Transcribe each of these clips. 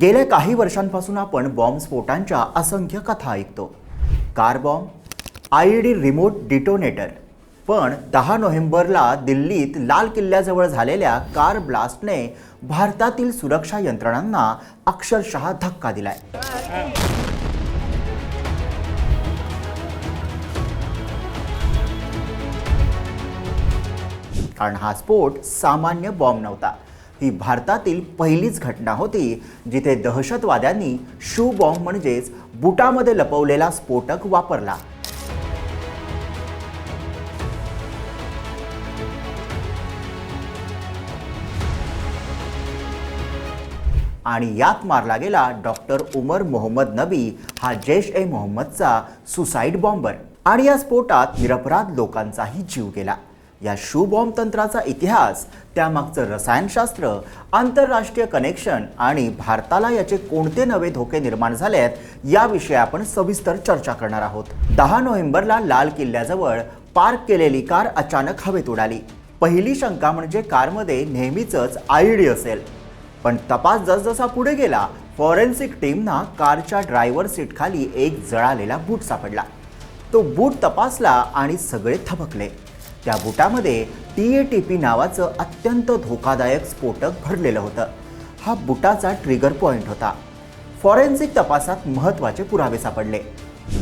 गेल्या काही वर्षांपासून आपण बॉम्बस्फोटांच्या असंख्य कथा ऐकतो. Car bomb I D remote detonator पण दहा नोव्हेंबरला दिल्लीत लाल किल्ल्याजवळ झालेल्या कार ब्लास्टने भारतातील सुरक्षा यंत्रणांना अक्षरशः धक्का दिलाय. कारण हा स्फोट सामान्य बॉम्ब नव्हता. ही भारतातील पहिलीच घटना होती जिथे दहशतवाद्यांनी शू बॉम्ब म्हणजेच बुटामध्ये लपवलेला स्फोटक वापरला. आणि यात मारला गेला डॉक्टर उमर मोहम्मद नबी हा जैश ए मोहम्मदचा सुसाईड बॉम्बर. आणि या स्फोटात निरपराध लोकांचाही जीव गेला. या शूबॉम्ब तंत्राचा इतिहास त्यामागचं रसायनशास्त्र आंतरराष्ट्रीय कनेक्शन आणि भारताला याचे कोणते नवे धोके निर्माण झाले आहेत याविषयी आपण सविस्तर चर्चा करणार आहोत. दहा नोव्हेंबरला लाल किल्ल्याजवळ पार्क केलेली कार अचानक हवेत उडाली. पहिली शंका म्हणजे कारमध्ये नेहमीच आयडी असेल. पण तपास जसजसा पुढे गेला फॉरेन्सिक टीमना कारच्या ड्रायव्हर सीटखाली एक जळालेला बूट सापडला. तो बूट तपासला आणि सगळे थबकले. त्या बुटामध्ये टी ए टी पी नावाचं अत्यंत धोकादायक स्फोटक भरलेलं होतं. हा बुटाचा ट्रिगर पॉइंट होता. फॉरेन्सिक तपासात महत्त्वाचे पुरावे सापडले.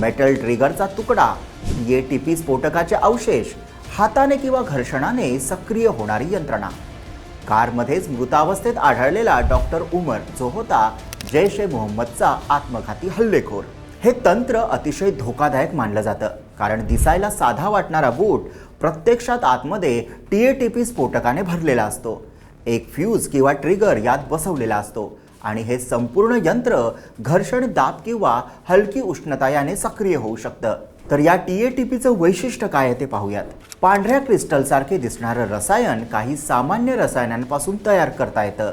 मेटल ट्रिगरचा तुकडा टी ए टी पी स्फोटकाचे अवशेष हाताने किंवा घर्षणाने सक्रिय होणारी यंत्रणा. कारमध्येच मृतावस्थेत आढळलेला डॉक्टर उमर जो होता जैश ए मोहम्मदचा आत्मघाती हल्लेखोर. हे तंत्र अतिशय धोकादायक मानलं जातं. कारण दिसायला साधा वाटणारा बूट प्रत्यक्षात आतमध्ये टी ए टी पी स्फोटकाने भरलेला असतो. एक फ्यूज किंवा ट्रिगर यात बसवलेला असतो. आणि हे संपूर्ण यंत्र घर्षण दाब किंवा हलकी उष्णता याने सक्रिय होऊ शकतं. तर या टी ए टी पीचं वैशिष्ट्य काय आहे ते पाहूयात. पांढऱ्या क्रिस्टलसारखे दिसणारं रसायन काही सामान्य रसायनांपासून तयार करता येतं.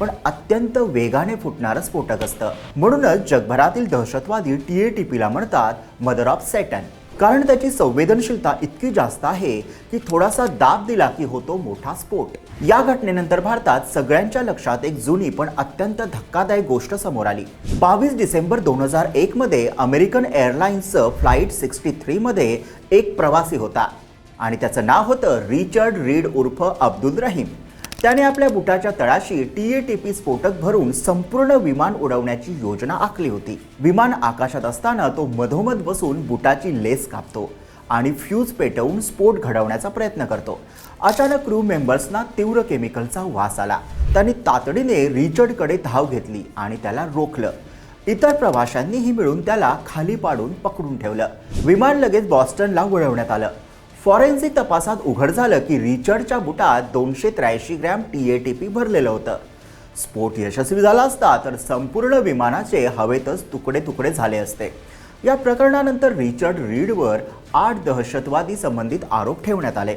पण अत्यंत वेगाने फुटणारं स्फोटक असतं. म्हणूनच जगभरातील दहशतवादी टी ए टी पीला म्हणतात मदर ऑफ सेटन कारण त्याची संवेदनशीलता इतकी जास्त आहे की थोडासा दाब दिला की होतो मोठा स्फोट. या घटनेनंतर भारतात सगळ्यांच्या लक्षात एक जुनी पण अत्यंत धक्कादायक गोष्ट समोर आली. बावीस डिसेंबर दोन हजार एक मध्ये अमेरिकन एअरलाइन्सचं फ्लाईट सिक्स्टी थ्री मध्ये एक प्रवासी होता. आणि त्याचं नाव होतं रिचर्ड रीड उर्फ अब्दुल रहीम. त्याने आपल्या बुटाच्या तळाशी टी ए टी पी स्फोटक भरून संपूर्ण विमान उडवण्याची योजना आखली होती. विमान आकाशात असताना तो मधोमध बसून बुटाची लेस कापतो आणि फ्यूज पेटवून स्फोट घडवण्याचा प्रयत्न करतो. अचानक क्रू मेंबर्सना तीव्र केमिकलचा वास आला. त्यांनी तातडीने रिचर्डकडे धाव घेतली आणि त्याला रोखलं. इतर प्रवाशांनीही मिळून त्याला खाली पाडून पकडून ठेवलं. विमान लगेच बॉस्टनला वळवण्यात आलं. फॉरेन्सिक तपासात उघड झालं की रिचर्डच्या बुटात दोनशे त्र्याऐंशी gram T A T P भरलेलं होतं. स्फोट यशस्वी झाला असता तर संपूर्ण विमानाचे हवेतच तुकडे तुकडे झाले असते. या प्रकरणानंतर रिचर्ड रीडवर आठ दहशतवादी संबंधित आरोप ठेवण्यात आले.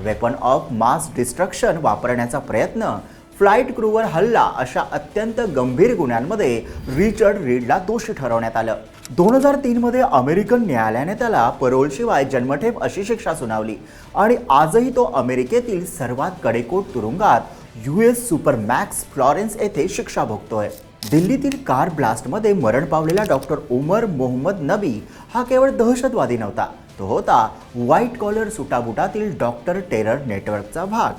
वेपन ऑफ मास डिस्ट्रक्शन वापरण्याचा प्रयत्न फ्लाईट क्रूवर हल्ला अशा अत्यंत गंभीर गुन्ह्यांमध्ये रिचर्ड रीडला दोषी ठरवण्यात आलं. दोन हजार तीनमध्ये अमेरिकन न्यायालयाने त्याला परोलशिवाय जन्मठेप अशी शिक्षा सुनावली. आणि आजही तो अमेरिकेतील सर्वात कडेकोट तुरुंगात U S super max Florence येथे शिक्षा भोगतोय. दिल्लीतील कार ब्लास्टमध्ये मरण पावलेला डॉक्टर उमर मोहम्मद नबी हा केवळ दहशतवादी नव्हता. तो होता व्हाईट कॉलर सुटाबुटातील डॉक्टर टेरर नेटवर्कचा भाग.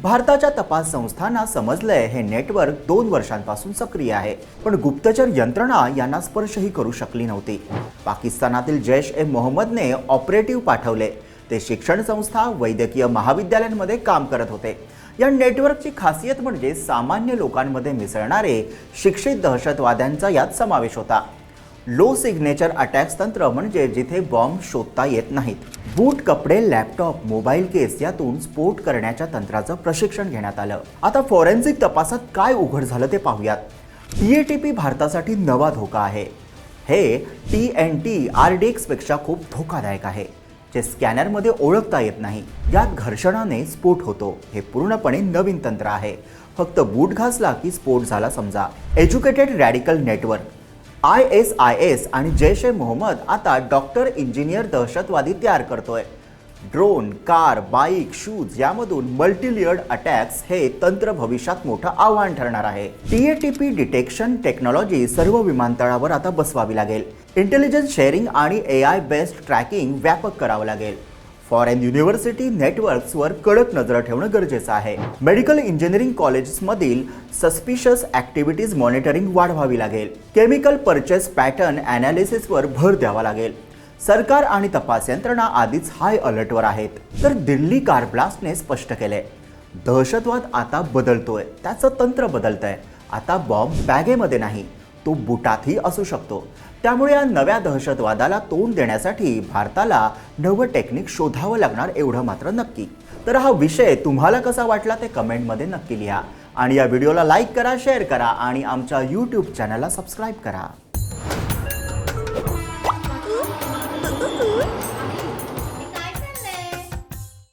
भारताच्या तपास संस्थांना समजलंय हे नेटवर्क दोन वर्षांपासून सक्रिय आहे पण गुप्तचर यंत्रणा यांना स्पर्शही करू शकली नव्हती. पाकिस्तानातील जैश ए मोहम्मदने ऑपरेटिव्ह पाठवले. ते शिक्षण संस्था वैद्यकीय महाविद्यालयांमध्ये काम करत होते. या नेटवर्कची खासियत म्हणजे सामान्य लोकांमध्ये मिसळणारे शिक्षित दहशतवाद्यांचा यात समावेश होता. लो सिग्नेचर अटॅक्स तंत्र म्हणजे जिथे बॉम्ब शोधता येत नाहीत. बूट कपडे लॅपटॉप मोबाईल केस यातून स्फोट करण्याच्या तंत्राचं प्रशिक्षण घेण्यात आलं. आता फॉरेन्सिक तपासात काय उघड झालं ते पाहूयात. टीएटीपी ए टी पी भारतासाठी नवा धोका आहे. हे T N T R D एक्सपेक्षा खूप धोकादायक आहे जे स्कॅनरमध्ये ओळखता येत नाही. यात घर्षणाने स्फोट होतो. हे पूर्णपणे नवीन तंत्र आहे. फक्त बूट घासला की स्फोट झाला समजा. Educated radical network I S I S आणि जैश ए मोहम्मद आता डॉक्टर इंजिनियर दहशतवादी तयार करतोय. ड्रोन कार बाईक शूज यामधून मल्टीलियर्ड अटॅक्स हे तंत्र भविष्यात मोठं आव्हान ठरणार आहे. टीएटीपी डिटेक्शन टेक्नॉलॉजी सर्व विमानतळावर आता बसवावी लागेल. इंटेलिजन्स शेअरिंग आणि ए आय बेस्ड ट्रॅकिंग व्यापक करावं लागेल. फॉरेन युनिव्हर्सिटी नेटवर्क्सवर कडक नजर ठेवणं गरजेचं आहे. मेडिकल इंजिनिअरिंग कॉलेजेसमधील सस्पिशियस ॲक्टिव्हिटीज मॉनिटरिंग वाढवावी लागेल. केमिकल परचेस पॅटर्न ॲनालिसिसवर भर द्यावा लागेल. सरकार आणि तपास यंत्रणा आधीच हाय अलर्टवर आहेत. तर दिल्ली कार ब्लास्टने स्पष्ट केले दहशतवाद आता बदलतोय. त्याचं तंत्र बदलतंय. आता बॉम्ब बॅगेमध्ये नाही. तो बुटातही असू शकतो. त्यामुळे या नव्या दहशतवादाला तोंड देण्यासाठी भारताला नवं टेक्निक शोधावं लागणार एवढं मात्र नक्की. तर हा विषय तुम्हाला कसा वाटला ते कमेंटमध्ये नक्की लिहा. आणि या व्हिडिओला लाईक करा शेअर करा आणि आमच्या यूट्यूब चॅनलला सबस्क्राईब करा.